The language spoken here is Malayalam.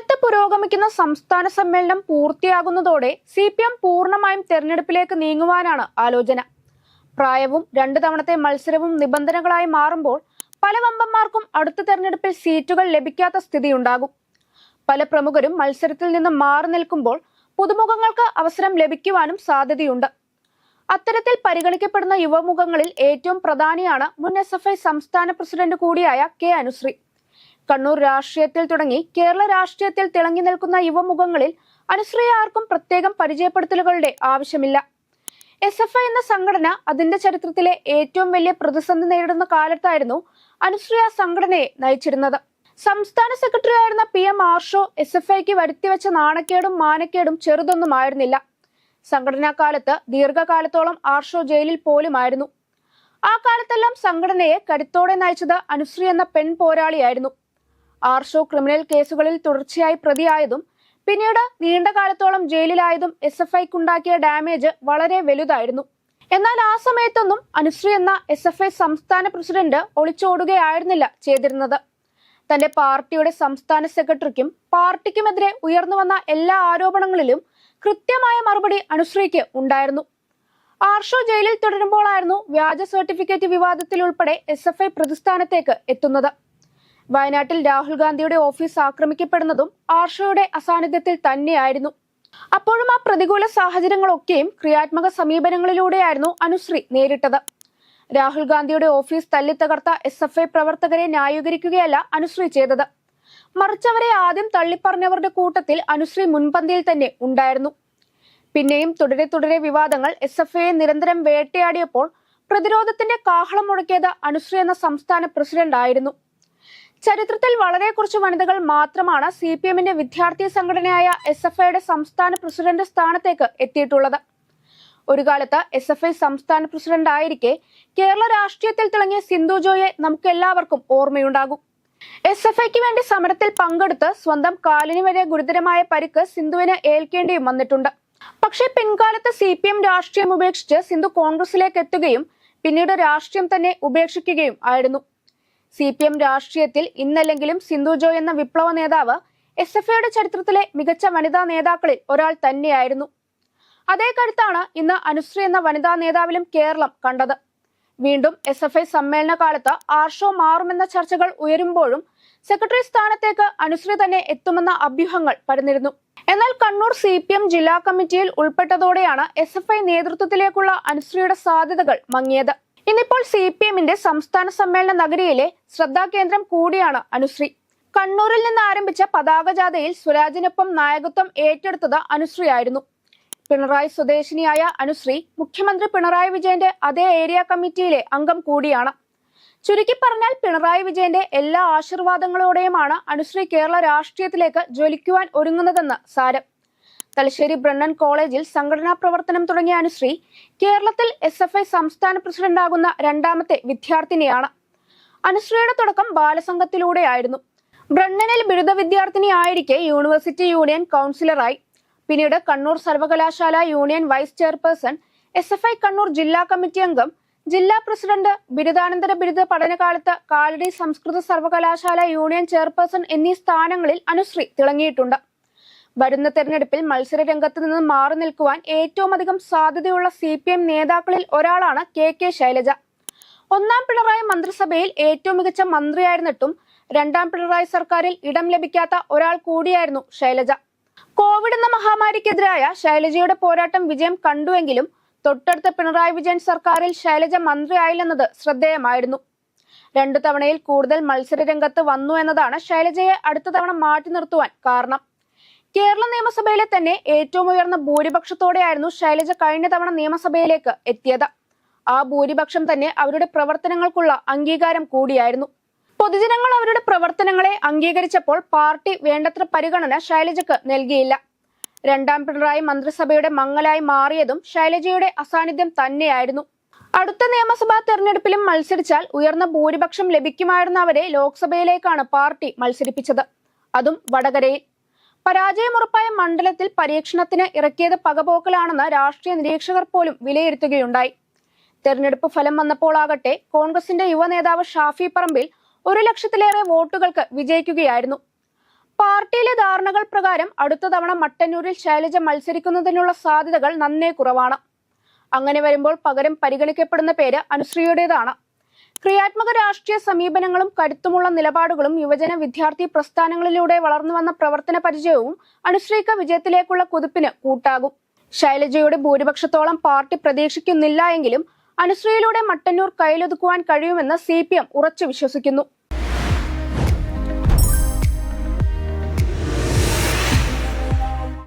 കൊല്ലത്ത് പുരോഗമിക്കുന്ന സംസ്ഥാന സമ്മേളനം പൂർത്തിയാകുന്നതോടെ സി പി എം പൂർണമായും തെരഞ്ഞെടുപ്പിലേക്ക് നീങ്ങുവാനാണ് ആലോചന. പ്രായവും രണ്ടു തവണത്തെ മത്സരവും നിബന്ധനകളായി മാറുമ്പോൾ പല വമ്പന്മാർക്കും അടുത്ത തെരഞ്ഞെടുപ്പിൽ സീറ്റുകൾ ലഭിക്കാത്ത സ്ഥിതിയുണ്ടാകും. പല പ്രമുഖരും മത്സരത്തിൽ നിന്ന് മാറി നിൽക്കുമ്പോൾ പുതുമുഖങ്ങൾക്ക് അവസരം ലഭിക്കുവാനും സാധ്യതയുണ്ട്. അത്തരത്തിൽ പരിഗണിക്കപ്പെടുന്ന യുവമുഖങ്ങളിൽ ഏറ്റവും പ്രധാനിയാണ് മുൻ എസ് എഫ് ഐ സംസ്ഥാന പ്രസിഡന്റ് കൂടിയായ കെ അനുശ്രീ. കണ്ണൂർ രാഷ്ട്രീയത്തിൽ തുടങ്ങി കേരള രാഷ്ട്രീയത്തിൽ തിളങ്ങി നിൽക്കുന്ന യുവമുഖങ്ങളിൽ അനുശ്രീ ആർക്കും പ്രത്യേകം പരിചയപ്പെടുത്തലുകളുടെ ആവശ്യമില്ല. എസ് എഫ് ഐ എന്ന സംഘടന അതിന്റെ ചരിത്രത്തിലെ ഏറ്റവും വലിയ പ്രതിസന്ധി നേരിടുന്ന കാലത്തായിരുന്നു അനുശ്രീ സംഘടനയെ നയിച്ചിരുന്നത്. സംസ്ഥാന സെക്രട്ടറി ആയിരുന്ന P M Arsho S F ഐക്ക് വരുത്തിവെച്ച നാണക്കേടും മാനക്കേടും ചെറുതൊന്നുമായിരുന്നില്ല സംഘടനാ കാലത്ത് ദീർഘകാലത്തോളം ആർഷോ ജയിലിൽ പോലുമായിരുന്നു. ആ കാലത്തെല്ലാം സംഘടനയെ കരുത്തോടെ നയിച്ചത് അനുശ്രീ എന്ന പെൺ പോരാളിയായിരുന്നു ആർഷോ ക്രിമിനൽ കേസുകളിൽ തുടർച്ചയായി പ്രതിയായതും പിന്നീട് നീണ്ട കാലത്തോളം ജയിലിലായതും എസ് എഫ് ഐക്കുണ്ടാക്കിയ ഡാമേജ് വളരെ വലുതായിരുന്നു. എന്നാൽ ആ സമയത്തൊന്നും അനുശ്രീ എന്ന എസ് എഫ് ഐ സംസ്ഥാന പ്രസിഡന്റ് ഒളിച്ചോടുകയായിരുന്നില്ല ചെയ്തിരുന്നത്. തന്റെ പാർട്ടിയുടെ സംസ്ഥാന സെക്രട്ടറിക്കും പാർട്ടിക്കുമെതിരെ ഉയർന്നു വന്ന എല്ലാ ആരോപണങ്ങളിലും കൃത്യമായ മറുപടി അനുശ്രീക്ക് ഉണ്ടായിരുന്നു. ആർഷോ ജയിലിൽ തുടരുമ്പോഴായിരുന്നു വ്യാജ സർട്ടിഫിക്കറ്റ് വിവാദത്തിൽ ഉൾപ്പെടെ എസ് എഫ് ഐ പ്രതിസ്ഥാനത്തേക്ക് എത്തുന്നത്. വയനാട്ടിൽ രാഹുൽ ഗാന്ധിയുടെ ഓഫീസ് ആക്രമിക്കപ്പെടുന്നതും ആർഷയുടെ അസാന്നിധ്യത്തിൽ തന്നെയായിരുന്നു. അപ്പോഴും ആ പ്രതികൂല സാഹചര്യങ്ങളൊക്കെയും ക്രിയാത്മക സമീപനങ്ങളിലൂടെയായിരുന്നു അനുശ്രീ നേരിട്ടത്. രാഹുൽ ഗാന്ധിയുടെ ഓഫീസ് തല്ലിത്തകർത്ത എസ് എഫ് ഐ പ്രവർത്തകരെ ന്യായീകരിക്കുകയല്ല അനുശ്രീ ചെയ്തത്. മറിച്ച് അവരെ ആദ്യം തള്ളിപ്പറഞ്ഞവരുടെ കൂട്ടത്തിൽ അനുശ്രീ മുൻപന്തിയിൽ തന്നെ ഉണ്ടായിരുന്നു. പിന്നെയും തുടരെ തുടരെ വിവാദങ്ങൾ എസ് എഫ് ഐയെ നിരന്തരം വേട്ടയാടിയപ്പോൾ പ്രതിരോധത്തിന്റെ കാഹളം മുഴക്കിയത് അനുശ്രീ എന്ന സംസ്ഥാന പ്രസിഡന്റ് ആയിരുന്നു ചരിത്രത്തിൽ വളരെ കുറച്ച് വനിതകൾ മാത്രമാണ് സി പി എമ്മിന്റെ വിദ്യാർത്ഥി സംഘടനയായ എസ് എഫ് ഐയുടെ സംസ്ഥാന പ്രസിഡന്റ് സ്ഥാനത്തേക്ക് എത്തിയിട്ടുള്ളത്. ഒരു കാലത്ത് എസ് എഫ് ഐ സംസ്ഥാന പ്രസിഡന്റ് ആയിരിക്കെ കേരള രാഷ്ട്രീയത്തിൽ തിളങ്ങിയ സിന്ധു ജോയെ നമുക്ക് എല്ലാവർക്കും ഓർമ്മയുണ്ടാകും. എസ് എഫ് ഐക്ക് വേണ്ടി സമരത്തിൽ പങ്കെടുത്ത് സ്വന്തം കാലിന് വരെ ഗുരുതരമായ പരിക്ക് സിന്ധുവിന് ഏൽക്കേണ്ടിയും വന്നിട്ടുണ്ട്. പക്ഷേ പിൻകാലത്ത് സി പി എം രാഷ്ട്രീയം ഉപേക്ഷിച്ച് സിന്ധു കോൺഗ്രസിലേക്ക് എത്തുകയും പിന്നീട് രാഷ്ട്രീയം തന്നെ ഉപേക്ഷിക്കുകയും ആയിരുന്നു. സി പി എം രാഷ്ട്രീയത്തിൽ ഇന്നല്ലെങ്കിലും സിന്ധു ജോയ് എന്ന വിപ്ലവ നേതാവ് എസ് എഫ് ഐയുടെ ചരിത്രത്തിലെ മികച്ച വനിതാ നേതാക്കളിൽ ഒരാൾ തന്നെയായിരുന്നു. അതേ കരുത്താണ് ഇന്ന് അനുശ്രീ എന്ന വനിതാ നേതാവിലും കേരളം കണ്ടത്. വീണ്ടും എസ് എഫ് ഐ സമ്മേളന കാലത്ത് ആർഷോ മാറുമെന്ന ചർച്ചകൾ ഉയരുമ്പോഴും സെക്രട്ടറി സ്ഥാനത്തേക്ക് അനുശ്രീ തന്നെ എത്തുമെന്ന അഭ്യൂഹങ്ങൾ പരന്നിരുന്നു. എന്നാൽ കണ്ണൂർ സി പി എം ജില്ലാ കമ്മിറ്റിയിൽ ഉൾപ്പെട്ടതോടെയാണ് എസ് എഫ് ഐ നേതൃത്വത്തിലേക്കുള്ള അനുശ്രീയുടെ സാധ്യതകൾ മങ്ങിയത്. ഇന്നിപ്പോൾ സി പി എമ്മിന്റെ സംസ്ഥാന സമ്മേളന നഗരിയിലെ ശ്രദ്ധാകേന്ദ്രം കൂടിയാണ് അനുശ്രീ. കണ്ണൂരിൽ നിന്ന് ആരംഭിച്ച പതാക ജാഥയിൽ സ്വരാജിനൊപ്പം നായകത്വം ഏറ്റെടുത്തത് അനുശ്രീ ആയിരുന്നു പിണറായി സ്വദേശിനിയായ അനുശ്രീ മുഖ്യമന്ത്രി പിണറായി വിജയന്റെ അതേ ഏരിയ കമ്മിറ്റിയിലെ അംഗം കൂടിയാണ്. ചുരുക്കി പറഞ്ഞാൽ പിണറായി വിജയന്റെ എല്ലാ ആശീർവാദങ്ങളോടെയുമാണ് അനുശ്രീ കേരള രാഷ്ട്രീയത്തിലേക്ക് ജ്വലിക്കുവാൻ ഒരുങ്ങുന്നതെന്ന് സാരം. തലശ്ശേരി ബ്രണ്ണൻ കോളേജിൽ സംഘടനാ പ്രവർത്തനം തുടങ്ങിയ അനുശ്രീ കേരളത്തിൽ എസ് എഫ് ഐ സംസ്ഥാന പ്രസിഡന്റാകുന്ന രണ്ടാമത്തെ വിദ്യാർത്ഥിനിയാണ്. അനുശ്രീയുടെ തുടക്കം ബാലസംഘത്തിലൂടെയായിരുന്നു. ബ്രണ്ണനിൽ ബിരുദ വിദ്യാർത്ഥിനിയായിരിക്കെ യൂണിവേഴ്സിറ്റി യൂണിയൻ കൗൺസിലറായി. പിന്നീട് കണ്ണൂർ സർവകലാശാല union vice chairperson S F I Kannur ജില്ലാ കമ്മിറ്റി അംഗം ജില്ലാ പ്രസിഡന്റ് ബിരുദാനന്തര ബിരുദ പഠനകാലത്ത് കാലടി സംസ്കൃത സർവകലാശാല യൂണിയൻ ചെയർപേഴ്സൺ എന്നീ സ്ഥാനങ്ങളിൽ അനുശ്രീ തിളങ്ങിയിട്ടുണ്ട്. വരുന്ന തെരഞ്ഞെടുപ്പിൽ മത്സര രംഗത്ത് നിന്ന് മാറി നിൽക്കുവാൻ ഏറ്റവും അധികം സാധ്യതയുള്ള സി പി എം നേതാക്കളിൽ ഒരാളാണ് കെ കെ ശൈലജ. ഒന്നാം പിണറായി മന്ത്രിസഭയിൽ ഏറ്റവും മികച്ച മന്ത്രിയായിരുന്നിട്ടും രണ്ടാം പിണറായി സർക്കാരിൽ ഇടം ലഭിക്കാത്ത ഒരാൾ കൂടിയായിരുന്നു ശൈലജ. കോവിഡ് എന്ന മഹാമാരിക്കെതിരായ ശൈലജയുടെ പോരാട്ടം വിജയം കണ്ടുവെങ്കിലും തൊട്ടടുത്ത പിണറായി വിജയൻ സർക്കാരിൽ ശൈലജ മന്ത്രിയായില്ലെന്നത് ശ്രദ്ധേയമായിരുന്നു. രണ്ടു തവണയിൽ കൂടുതൽ മത്സര രംഗത്ത് വന്നു എന്നതാണ് ശൈലജയെ അടുത്ത തവണ മാറ്റി നിർത്തുവാൻ കാരണം. കേരള നിയമസഭയിലെ തന്നെ ഏറ്റവും ഉയർന്ന ഭൂരിപക്ഷത്തോടെയായിരുന്നു ശൈലജ കഴിഞ്ഞ തവണ നിയമസഭയിലേക്ക് എത്തിയത്. ആ ഭൂരിപക്ഷം തന്നെ അവരുടെ പ്രവർത്തനങ്ങൾക്കുള്ള അംഗീകാരം കൂടിയായിരുന്നു. പൊതുജനങ്ങൾ അവരുടെ പ്രവർത്തനങ്ങളെ അംഗീകരിച്ചപ്പോൾ പാർട്ടി വേണ്ടത്ര പരിഗണന ശൈലജയ്ക്ക് നൽകിയില്ല. രണ്ടാം പിണറായി മന്ത്രിസഭയുടെ മങ്ങലായി മാറിയതും ശൈലജയുടെ അസാന്നിധ്യം തന്നെയായിരുന്നു. അടുത്ത നിയമസഭാ തെരഞ്ഞെടുപ്പിലും മത്സരിച്ചാൽ ഉയർന്ന ഭൂരിപക്ഷം ലഭിക്കുമായിരുന്ന അവരെ ലോക്സഭയിലേക്കാണ് പാർട്ടി മത്സരിപ്പിച്ചത്. അതും വടകരയിൽ. പരാജയമുറപ്പായ മണ്ഡലത്തിൽ പരീക്ഷണത്തിന് ഇറക്കിയത് പകപോക്കലാണെന്ന് രാഷ്ട്രീയ നിരീക്ഷകർ പോലും വിലയിരുത്തുകയുണ്ടായി. തെരഞ്ഞെടുപ്പ് ഫലം വന്നപ്പോളാകട്ടെ കോൺഗ്രസിന്റെ യുവ നേതാവ് ഷാഫി പറമ്പിൽ ഒരു ലക്ഷത്തിലേറെ വോട്ടുകൾക്ക് വിജയിക്കുകയായിരുന്നു. പാർട്ടിയിലെ ധാരണകൾ പ്രകാരം അടുത്ത തവണ മട്ടന്നൂരിൽ ശൈലജ മത്സരിക്കുന്നതിനുള്ള സാധ്യതകൾ നന്നേ കുറവാണ്. അങ്ങനെ വരുമ്പോൾ പകരം പരിഗണിക്കപ്പെടുന്ന പേര് അനുശ്രീയുടേതാണ്. ക്രിയാത്മക രാഷ്ട്രീയ സമീപനങ്ങളും കരുത്തുമുള്ള നിലപാടുകളും യുവജന വിദ്യാർത്ഥി പ്രസ്ഥാനങ്ങളിലൂടെ വളർന്നു വന്ന പ്രവർത്തന പരിചയവും അനുശ്രീക്ക് വിജയത്തിലേക്കുള്ള കുതിപ്പിന് കൂട്ടാകും. ശൈലജയുടെ ഭൂരിപക്ഷത്തോളം പാർട്ടി പ്രതീക്ഷിക്കുന്നില്ല എങ്കിലും അനുശ്രീയിലൂടെ മട്ടന്നൂർ കയ്യിലൊതുക്കുവാൻ കഴിയുമെന്ന് സി പി എം ഉറച്ചു വിശ്വസിക്കുന്നു.